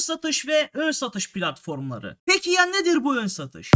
satış ve ön satış platformları. Peki ya nedir bu ön satış?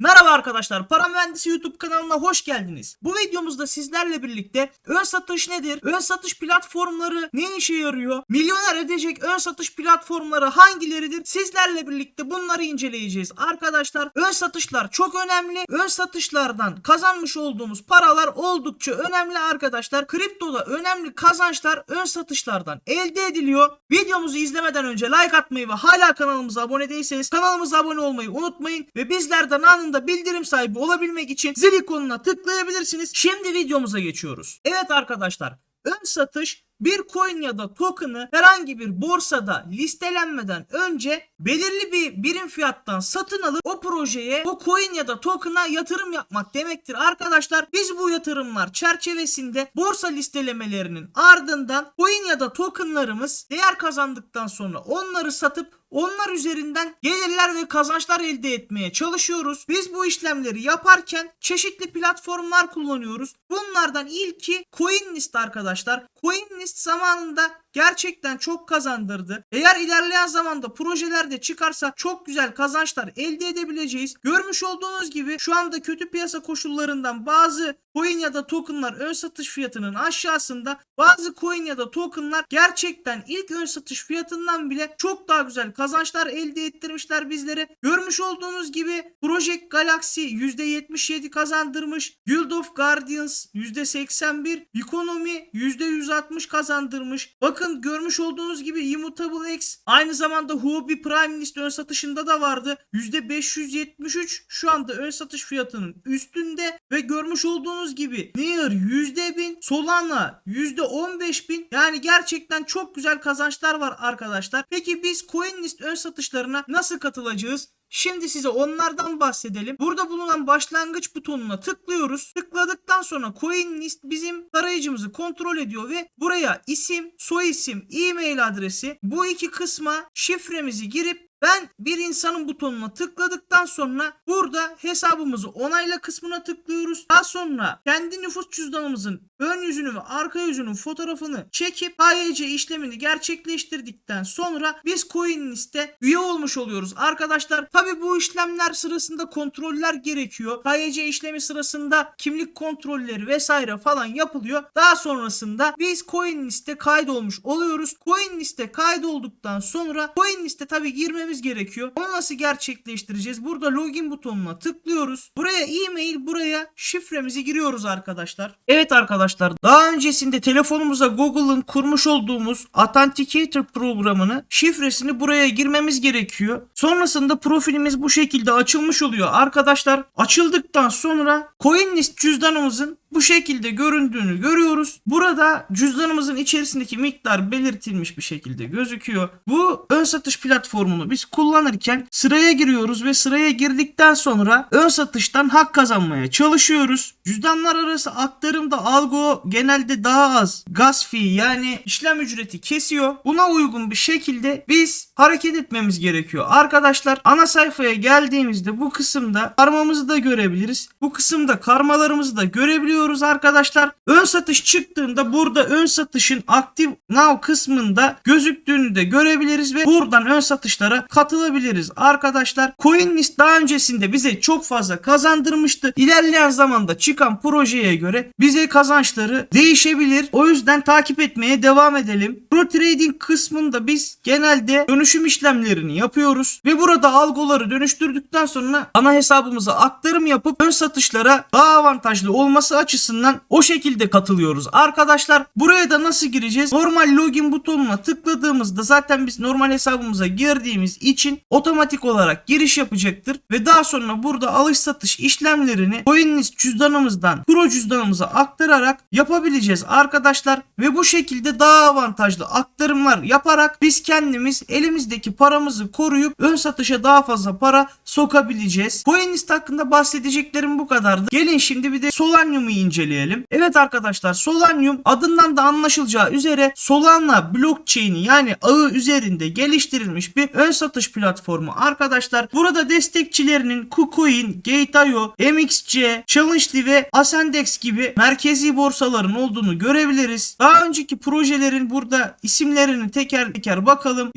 Merhaba arkadaşlar, Para Mühendisi YouTube kanalına hoş geldiniz. Bu videomuzda sizlerle birlikte ön satış nedir? Ön satış platformları ne işe yarıyor? Milyoner edecek ön satış platformları hangileridir? Sizlerle birlikte bunları inceleyeceğiz. Arkadaşlar ön satışlar çok önemli. Ön satışlardan kazanmış olduğumuz paralar oldukça önemli arkadaşlar. Kriptoda önemli kazançlar ön satışlardan elde ediliyor. Videomuzu izlemeden önce like atmayı ve hala kanalımıza abone değilseniz kanalımıza abone olmayı unutmayın ve bizlerden anında bildirim sahibi olabilmek için zil ikonuna tıklayabilirsiniz. Şimdi videomuza geçiyoruz. Evet arkadaşlar ön satış bir coin ya da token'ı herhangi bir borsada listelenmeden önce belirli bir birim fiyattan satın alıp o projeye, o coin ya da token'a yatırım yapmak demektir. Arkadaşlar biz bu yatırımlar çerçevesinde borsa listelemelerinin ardından coin ya da token'larımız değer kazandıktan sonra onları satıp onlar üzerinden gelirler ve kazançlar elde etmeye çalışıyoruz. Biz bu işlemleri yaparken çeşitli platformlar kullanıyoruz. Bunlardan ilki CoinList arkadaşlar. CoinList zamanında gerçekten çok kazandırdı. Eğer ilerleyen zamanda projelerde çıkarsa çok güzel kazançlar elde edebileceğiz. Görmüş olduğunuz gibi şu anda kötü piyasa koşullarından bazı coin ya da tokenlar ön satış fiyatının aşağısında bazı coin ya da tokenlar gerçekten ilk ön satış fiyatından bile çok daha güzel kazançlar elde ettirmişler bizlere. Görmüş olduğunuz gibi Project Galaxy %77 kazandırmış. Guild of Guardians %81, Economy %160 kazandırmış. Bakın görmüş olduğunuz gibi Immutable X aynı zamanda Huobi Prime List ön satışında da vardı. %573 şu anda ön satış fiyatının üstünde ve görmüş olduğunuz gibi Near %1000, Solana %15000 yani gerçekten çok güzel kazançlar var arkadaşlar. Peki biz CoinList ön satışlarına nasıl katılacağız? Şimdi size onlardan bahsedelim. Burada bulunan başlangıç butonuna tıklıyoruz. Tıkladıktan sonra CoinList bizim tarayıcımızı kontrol ediyor ve buraya isim, soyisim, e-mail adresi bu iki kısma şifremizi girip ben bir insanın butonuna tıkladıktan sonra burada hesabımızı onayla kısmına tıklıyoruz. Daha sonra kendi nüfus cüzdanımızın ön yüzünü ve arka yüzünün fotoğrafını çekip HYC işlemini gerçekleştirdikten sonra biz CoinList'e üye olmuş oluyoruz. Arkadaşlar tabi bu işlemler sırasında kontroller gerekiyor. HYC işlemi sırasında kimlik kontrolleri vesaire falan yapılıyor. Daha sonrasında biz CoinList'e kaydolmuş oluyoruz. CoinList'e kaydolduktan sonra CoinList'e tabi girmemiz gerekiyor. Onu nasıl gerçekleştireceğiz? Burada login butonuna tıklıyoruz. Buraya e-mail, buraya şifremizi giriyoruz arkadaşlar. Evet arkadaşlar daha öncesinde telefonumuza Google'ın kurmuş olduğumuz Authenticator programını şifresini buraya girmemiz gerekiyor. Sonrasında profilimiz bu şekilde açılmış oluyor. Arkadaşlar açıldıktan sonra CoinList cüzdanımızın bu şekilde göründüğünü görüyoruz. Burada cüzdanımızın içerisindeki miktar belirtilmiş bir şekilde gözüküyor. Bu ön satış platformunu biz kullanırken sıraya giriyoruz ve sıraya girdikten sonra ön satıştan hak kazanmaya çalışıyoruz. Cüzdanlar arası aktarımda algo genelde daha az gaz fee yani işlem ücreti kesiyor. Buna uygun bir şekilde biz hareket etmemiz gerekiyor. Arkadaşlar ana sayfaya geldiğimizde bu kısımda karmamızı da görebiliriz. Bu kısımda karmalarımızı da görebiliyoruz arkadaşlar. Ön satış çıktığında burada ön satışın aktif now kısmında gözüktüğünü de görebiliriz ve buradan ön satışlara katılabiliriz arkadaşlar. CoinList daha öncesinde bize çok fazla kazandırmıştı. İlerleyen zamanda çıkan projeye göre bize kazançları değişebilir. O yüzden takip etmeye devam edelim. Pro Trading kısmında biz genelde dönüşüm işlemlerini yapıyoruz ve burada algoları dönüştürdükten sonra ana hesabımıza aktarım yapıp ön satışlara daha avantajlı olması açısından o şekilde katılıyoruz. Arkadaşlar buraya da nasıl gireceğiz? Normal login butonuna tıkladığımızda zaten biz normal hesabımıza girdiğimiz için otomatik olarak giriş yapacaktır ve daha sonra burada alış satış işlemlerini CoinList cüzdanımızdan Pro cüzdanımıza aktararak yapabileceğiz arkadaşlar ve bu şekilde daha avantajlı aktarımlar yaparak biz kendimiz elimiz elimizdeki paramızı koruyup ön satışa daha fazla para sokabileceğiz. CoinList hakkında bahsedeceklerim bu kadardı. Gelin şimdi bir de Solanium'u inceleyelim. Evet arkadaşlar Solanium adından da anlaşılacağı üzere Solana blockchain'i yani ağı üzerinde geliştirilmiş bir ön satış platformu. Arkadaşlar burada destekçilerinin KuCoin, Gate.io, MXC, Challengely ve Ascendex gibi merkezi borsaların olduğunu görebiliriz. Daha önceki projelerin burada isimlerini teker teker bakalım.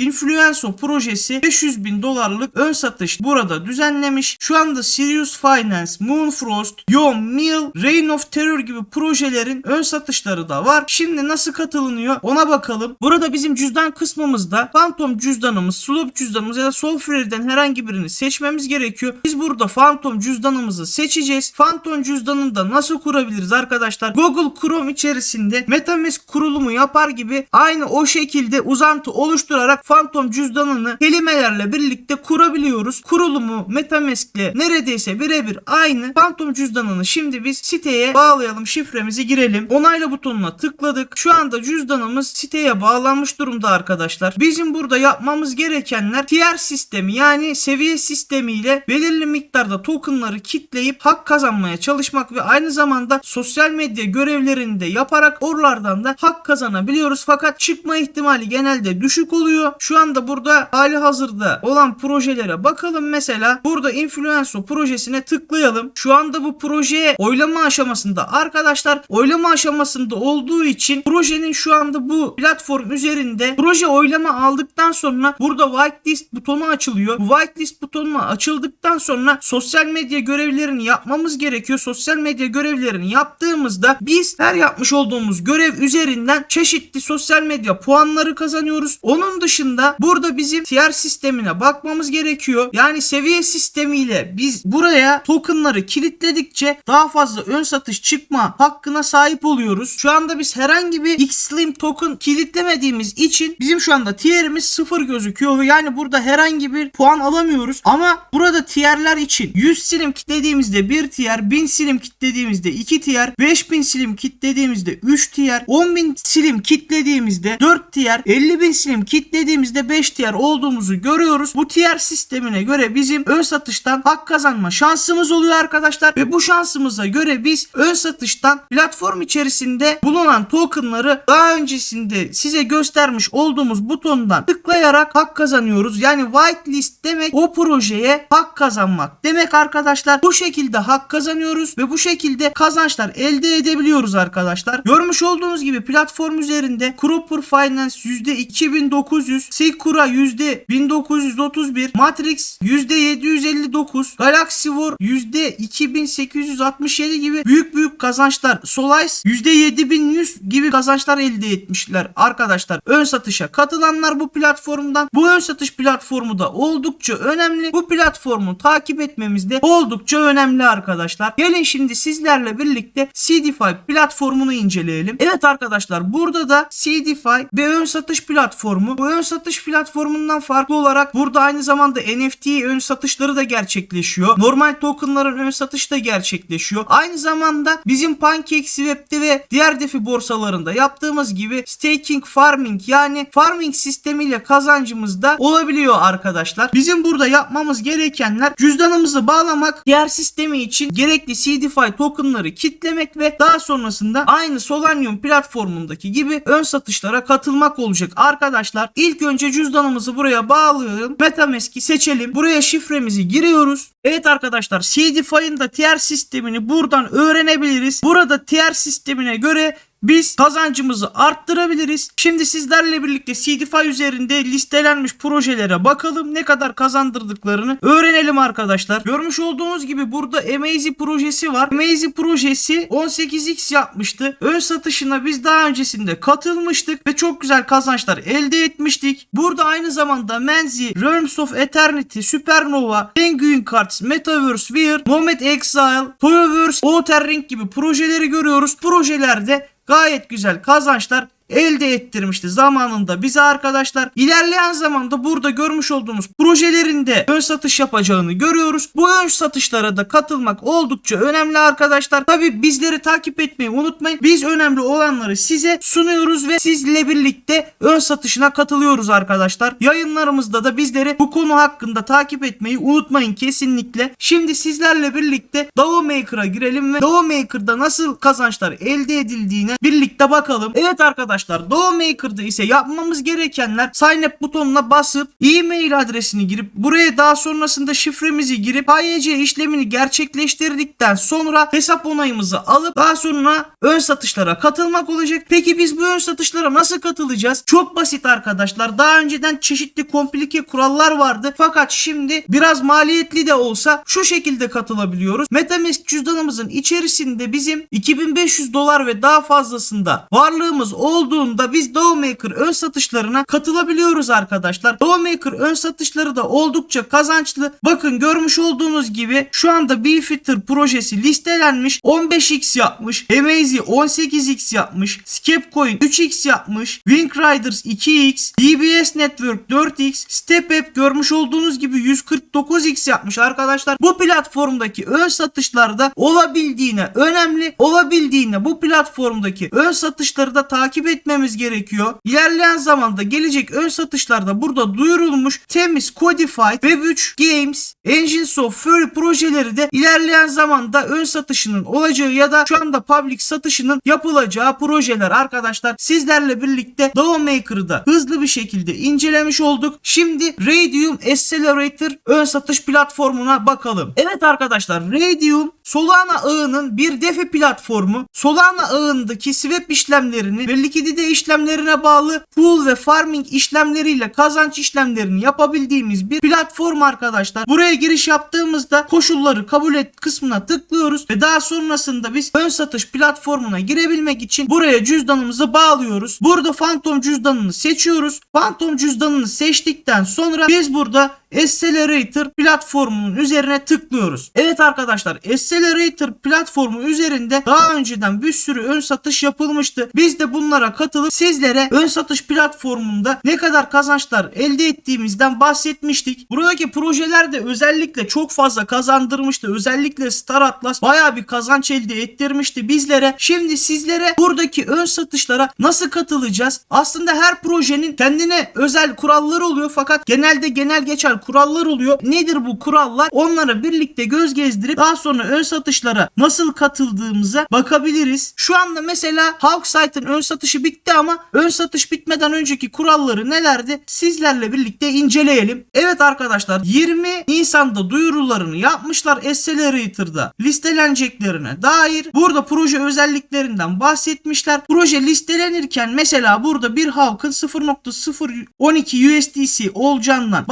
Influenso projesi 500 bin dolarlık ön satış burada düzenlemiş. Şu anda Sirius Finance, Moonfrost, Yom, Mill, Reign of Terror gibi projelerin ön satışları da var. Şimdi nasıl katılınıyor ona bakalım. Burada bizim cüzdan kısmımızda Phantom cüzdanımız, Slope cüzdanımız ya da Solfrare'den herhangi birini seçmemiz gerekiyor. Biz burada Phantom cüzdanımızı seçeceğiz. Phantom cüzdanını da nasıl kurabiliriz arkadaşlar? Google Chrome içerisinde MetaMask kurulumu yapar gibi aynı o şekilde uzantı oluşturarak Phantom cüzdanını kelimelerle birlikte kurabiliyoruz. Kurulumu MetaMask ile neredeyse birebir aynı. Phantom cüzdanını şimdi biz siteye bağlayalım. Şifremizi girelim. Onayla butonuna tıkladık. Şu anda cüzdanımız siteye bağlanmış durumda arkadaşlar. Bizim burada yapmamız gerekenler tier sistemi yani seviye sistemiyle belirli miktarda tokenları kitleyip hak kazanmaya çalışmak ve aynı zamanda sosyal medya görevlerini de yaparak oralardan da hak kazanabiliyoruz. Fakat çıkma ihtimali genelde düşük oluyor. Şu anda burada hali hazırda olan projelere bakalım. Mesela burada Influencer projesine tıklayalım. Şu anda bu projeye oylama aşamasında arkadaşlar oylama aşamasında olduğu için projenin şu anda bu platform üzerinde proje oylama aldıktan sonra burada whitelist butonu açılıyor. Bu whitelist butonu açıldıktan sonra sosyal medya görevlerini yapmamız gerekiyor. Sosyal medya görevlerini yaptığımızda biz her yapmış olduğumuz görev üzerinden çeşitli sosyal medya puanları kazanıyoruz. Onun dışında burada bizim tier sistemine bakmamız gerekiyor. Yani seviye sistemiyle biz buraya tokenları kilitledikçe daha fazla ön satış çıkma hakkına sahip oluyoruz. Şu anda biz herhangi bir X-Slim token kilitlemediğimiz için bizim şu anda tierimiz sıfır gözüküyor. Yani burada herhangi bir puan alamıyoruz. Ama burada tierler için 100 silim kilitlediğimizde 1 tier, 1000 silim kilitlediğimizde 2 tier, 5000 silim kilitlediğimizde 3 tier, 10000 silim kilitlediğimizde 4 tier, 50000 silim kilitlediğimizde 5 tier olduğumuzu görüyoruz. Bu tier sistemine göre bizim ön satıştan hak kazanma şansımız oluyor arkadaşlar ve bu şansımıza göre biz ön satıştan platform içerisinde bulunan tokenları daha öncesinde size göstermiş olduğumuz butondan tıklayarak hak kazanıyoruz. Yani whitelist demek o projeye hak kazanmak demek arkadaşlar. Bu şekilde hak kazanıyoruz ve bu şekilde kazançlar elde edebiliyoruz arkadaşlar. Görmüş olduğunuz gibi platform üzerinde Cropper Finance %2900, Sikura %1931, Matrix %759, Galaxy War %2867 gibi büyük büyük kazançlar, Solace %7100 gibi kazançlar elde etmişler arkadaşlar. Ön satışa katılanlar bu platformdan. Bu ön satış platformu da oldukça önemli. Bu platformu takip etmemiz de oldukça önemli arkadaşlar. Gelin şimdi sizlerle birlikte CDFI platformunu inceleyelim. Evet arkadaşlar burada da CDFI ve ön satış platformu. Bu ön satış platformundan farklı olarak burada aynı zamanda NFT ön satışları da gerçekleşiyor. Normal tokenların ön satışı da gerçekleşiyor. Aynı zamanda bizim PancakeSwap'te ve diğer defi borsalarında yaptığımız gibi staking farming yani farming sistemiyle kazancımız da olabiliyor arkadaşlar. Bizim burada yapmamız gerekenler cüzdanımızı bağlamak, diğer sistemi için gerekli CDFI tokenları kitlemek ve daha sonrasında aynı Solanium platformundaki gibi ön satışlara katılmak olacak arkadaşlar. İlk önce cüzdanımızı buraya bağlayalım. Metamask'i seçelim. Buraya şifremizi giriyoruz. Evet arkadaşlar CDFI'nin da tier sistemini buradan öğrenebiliriz. Burada tier sistemine göre biz kazancımızı arttırabiliriz. Şimdi sizlerle birlikte CDFI üzerinde listelenmiş projelere bakalım ne kadar kazandırdıklarını öğrenelim arkadaşlar. Görmüş olduğunuz gibi burada Amazy projesi var. Amazy projesi 18x yapmıştı. Ön satışına biz daha öncesinde katılmıştık ve çok güzel kazançlar elde etmiştik. Burada aynı zamanda Menzi, Realms of Eternity, Supernova, Penguin Cards, Metaverse, Weird, Nomad Exile, Toyoverse, Outer Ring gibi projeleri görüyoruz. Projelerde gayet güzel. Kazançlar elde ettirmişti zamanında bize arkadaşlar. İlerleyen zamanda burada görmüş olduğunuz projelerinde ön satış yapacağını görüyoruz. Bu ön satışlara da katılmak oldukça önemli arkadaşlar. Tabi bizleri takip etmeyi unutmayın. Biz önemli olanları size sunuyoruz ve sizle birlikte ön satışına katılıyoruz arkadaşlar. Yayınlarımızda da bizleri bu konu hakkında takip etmeyi unutmayın kesinlikle. Şimdi sizlerle birlikte DAO Maker'a girelim ve DAO Maker'da nasıl kazançlar elde edildiğine birlikte bakalım. Evet arkadaşlar DAO Maker'da ise yapmamız gerekenler sign up butonuna basıp e-mail adresini girip buraya daha sonrasında şifremizi girip HYC işlemini gerçekleştirdikten sonra hesap onayımızı alıp daha sonra ön satışlara katılmak olacak. Peki biz bu ön satışlara nasıl katılacağız? Çok basit arkadaşlar. Daha önceden çeşitli komplike kurallar vardı. Fakat şimdi biraz maliyetli de olsa şu şekilde katılabiliyoruz. Metamask cüzdanımızın içerisinde bizim 2500 dolar ve daha fazlasında varlığımız olduğunda biz Dawmaker ön satışlarına katılabiliyoruz arkadaşlar. Dawmaker ön satışları da oldukça kazançlı. Bakın görmüş olduğunuz gibi şu anda Beefeater projesi listelenmiş. 15x yapmış. Amazy 18x yapmış. Skepcoin 3x yapmış. Wing Riders 2x. DBS Network 4x. StepApp görmüş olduğunuz gibi 149x yapmış arkadaşlar. Bu platformdaki ön satışlarda olabildiğine önemli. Olabildiğine bu platformdaki ön satışları da takip etmemiz gerekiyor. İlerleyen zamanda gelecek ön satışlarda burada duyurulmuş temiz Codified Web3 Games Engines of Fury projeleri de ilerleyen zamanda ön satışının olacağı ya da şu anda public satışının yapılacağı projeler arkadaşlar. Sizlerle birlikte DAO Maker'ı da hızlı bir şekilde incelemiş olduk. Şimdi Radium Accelerator ön satış platformuna bakalım. Evet arkadaşlar Radium Solana ağının bir defi platformu. Solana ağındaki swap işlemlerini ve likidite işlemlerine bağlı pool ve farming işlemleriyle kazanç işlemlerini yapabildiğimiz bir platform arkadaşlar. Buraya giriş yaptığımızda koşulları kabul et kısmına tıklıyoruz ve daha sonrasında biz ön satış platformuna girebilmek için buraya cüzdanımızı bağlıyoruz. Burada Phantom cüzdanını seçiyoruz. Phantom cüzdanını seçtikten sonra biz burada Accelerator platformunun üzerine tıklıyoruz. Evet arkadaşlar Accelerator platformu üzerinde daha önceden bir sürü ön satış yapılmıştı. Biz de bunlara katılıp sizlere ön satış platformunda ne kadar kazançlar elde ettiğimizden bahsetmiştik. Buradaki projeler de özellikle çok fazla kazandırmıştı. Özellikle Star Atlas baya bir kazanç elde ettirmişti bizlere. Şimdi sizlere buradaki ön satışlara nasıl katılacağız? Aslında her projenin kendine özel kuralları oluyor fakat genelde genel geçer kurallar oluyor. Nedir bu kurallar? Onlara birlikte göz gezdirip daha sonra ön satışlara nasıl katıldığımıza bakabiliriz. Şu anda mesela Hawksite'ın ön satışı bitti ama ön satış bitmeden önceki kuralları nelerdi? Sizlerle birlikte inceleyelim. Evet arkadaşlar 20 Nisan'da duyurularını yapmışlar Accelerator'da listeleneceklerine dair. Burada proje özelliklerinden bahsetmişler. Proje listelenirken mesela burada bir Hawk'ın 0.012 USDC olacağından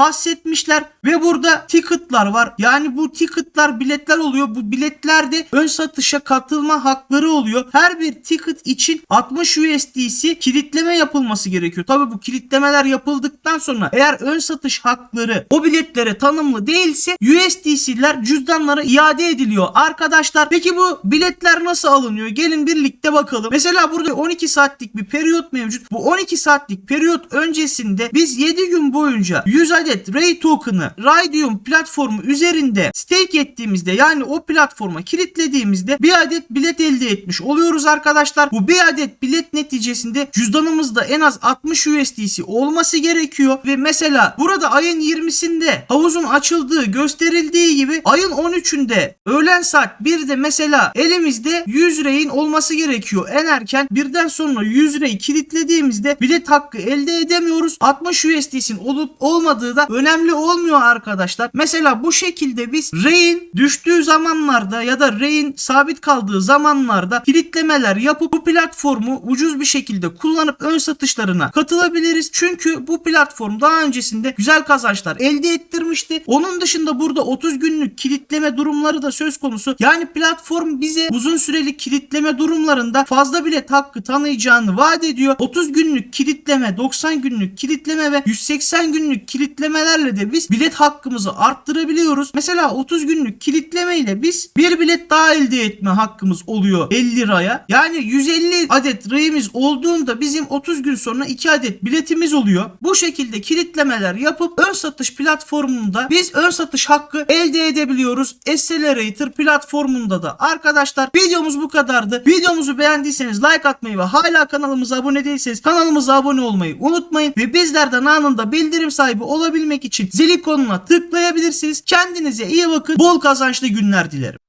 bahsetmişler ve burada ticketlar var. Yani bu ticketlar biletler oluyor. Bu biletlerde ön satışa katılma hakları oluyor. Her bir ticket için 60 USDC kilitleme yapılması gerekiyor. Tabi bu kilitlemeler yapıldıktan sonra eğer ön satış hakları o biletlere tanımlı değilse USDC'ler cüzdanlara iade ediliyor. Arkadaşlar peki bu biletler nasıl alınıyor? Gelin birlikte bakalım. Mesela burada 12 saatlik bir periyot mevcut. Bu 12 saatlik periyot öncesinde biz 7 gün boyunca 100 adet Ray token'ı Radium platformu üzerinde stake ettiğimizde yani o platforma kilitlediğimizde bir adet bilet elde etmiş oluyoruz arkadaşlar. Bu bir adet bilet neticesinde cüzdanımızda en az 60 USDC olması gerekiyor ve mesela burada ayın 20'sinde havuzun açıldığı gösterildiği gibi ayın 13'ünde öğlen saat 1'de mesela elimizde 100 reyin olması gerekiyor. En erken birden sonra 100 reyi kilitlediğimizde bilet hakkı elde edemiyoruz. 60 USDC'nin olup olmadığı da önemli olmuyor arkadaşlar. Mesela bu şekilde biz reyin düştüğü zamanlarda ya da reyin sabit kaldığı zamanlarda kilitlemeler yapıp bu platformu ucuz bir şekilde kullanıp ön satışlarına katılabiliriz. Çünkü bu platform daha öncesinde güzel kazançlar elde ettirmişti. Onun dışında burada 30 günlük kilitleme durumları da söz konusu. Yani platform bize uzun süreli kilitleme durumlarında fazla bilet hakkı tanıyacağını vaat ediyor. 30 günlük kilitleme, 90 günlük kilitleme ve 180 günlük kilitlemelerle de biz bilet hakkımızı arttırabiliyoruz. Mesela 30 günlük kilitleme ile biz bir bilet daha elde etme hakkımız oluyor 50 liraya. Yani 150 adet rayımız olduğunda bizim 30 gün sonra 2 adet biletimiz oluyor. Bu şekilde kilitlemeler yapıp ön satış platformunda biz ön satış hakkı elde edebiliyoruz. Accelerator platformunda da. Arkadaşlar videomuz bu kadardı. Videomuzu beğendiyseniz like atmayı ve hala kanalımıza abone değilseniz kanalımıza abone olmayı unutmayın. Ve bizlerden anında bildirim sahibi olabilmek için zil ikonuna tıklayabilirsiniz. Kendinize iyi bakın. Bol kazançlı günler dilerim.